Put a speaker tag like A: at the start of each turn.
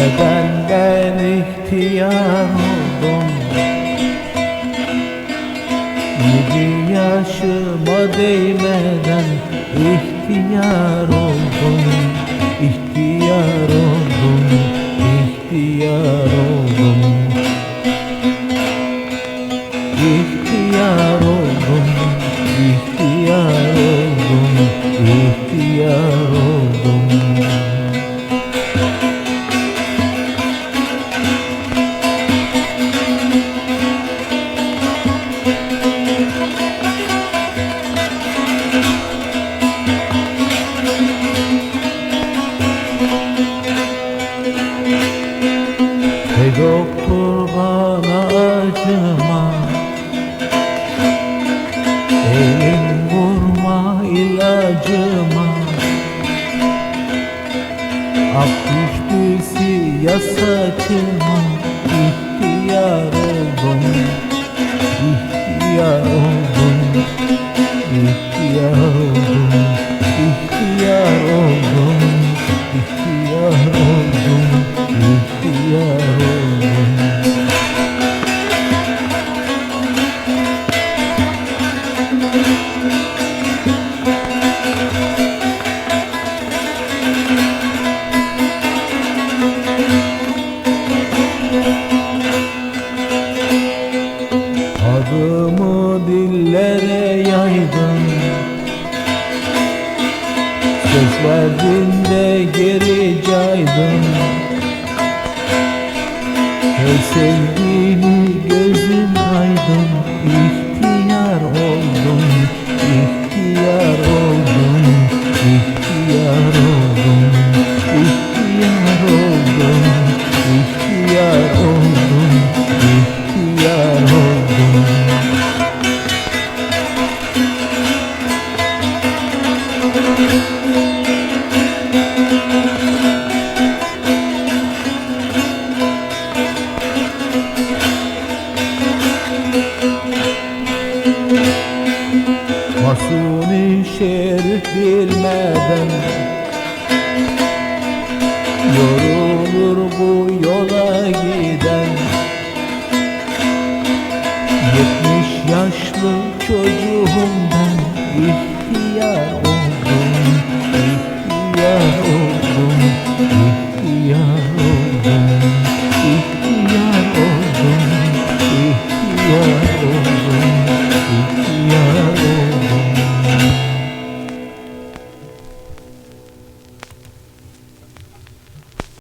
A: Ve benden ihtiyar oldum. Yedi yaşıma değmeden ihtiyar oldum. İhtiyar oldum, ihtiyar oldum. İhtiyar ilacıma Ak düştüyse ya saçıma İhtiyar oldum İhtiyar oldum İhtiyar oldum İhtiyar oldum İhtiyar oldum dillere yaydın. Söz verdin geri caydın. Her sevdiğini Şerif bilmeden Yorulur bu yola giden Yetmiş yaşlı çocuğum ben İhtiyar